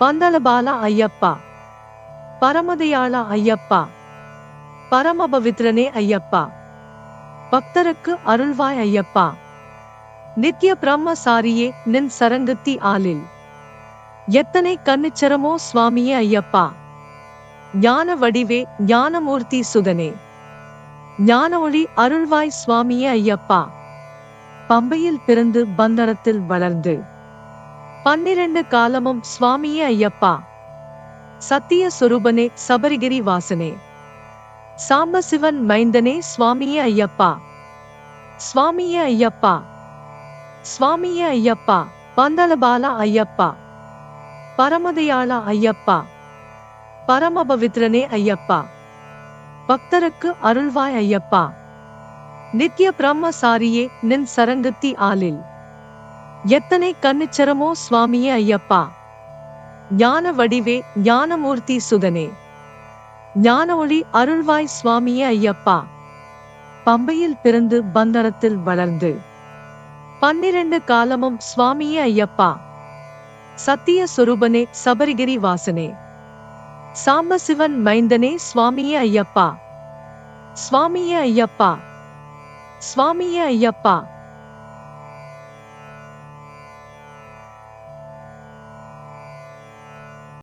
பந்தளபால ஐயப்பா. பரமதையாள ஐயப்பா. பரமபவித்ரனே ஐயப்பா. பக்தருக்கு அருள்வாய் ஐயப்பா. நித்ய பிரம்மசாரியே நின் சரங்கத்தி ஆளில். எத்தனை கண்ணிச்சரமோ சுவாமியே ஐயப்பா. ஞான வடிவே ஞானமூர்த்தி சுதனே. ஞான ஒளி அருள்வாய் சுவாமியே ஐயப்பா. பம்பையில் பிறந்து பந்தரத்தில் வளர்ந்து. பன்னிரண்டு காலமும் சுவாமியே ஐயப்பா. சத்திய சொரூபனே சபரிகிரி வாசனே. சாம்பசிவன் மைந்தனே சுவாமியே ஐயப்பா. சுவாமியே ஐயப்பா. சுவாமியே ஐயப்பா பந்தலபால ஐயப்பா. பரமதயாள ஐயப்பா. பரமபவித்ரனே ஐயப்பா. பக்தருக்கு அருள்வாய் ஐயப்பா. நித்ய பிரம்மசாரியே நின் சரங்கத்தி ஆலில் எத்தனை கண்ணுச்சரமோ சுவாமியே ஐயப்பா. ஞான வடிவே ஞானமூர்த்தி சுதனே. ஞான ஒளி அருள்வாய் சுவாமியே ஐயப்பா. பம்பையில் பிறந்து பந்தரத்தில் வளர்ந்து. பன்னிரண்டு காலமும் சுவாமியே ஐயப்பா. சத்திய சுரூபனே சபரிகிரி வாசனே. சாம்பசிவன் மைந்தனே சுவாமியே ஐயப்பா. சுவாமியே ஐயப்பா. சுவாமியே ஐயப்பா.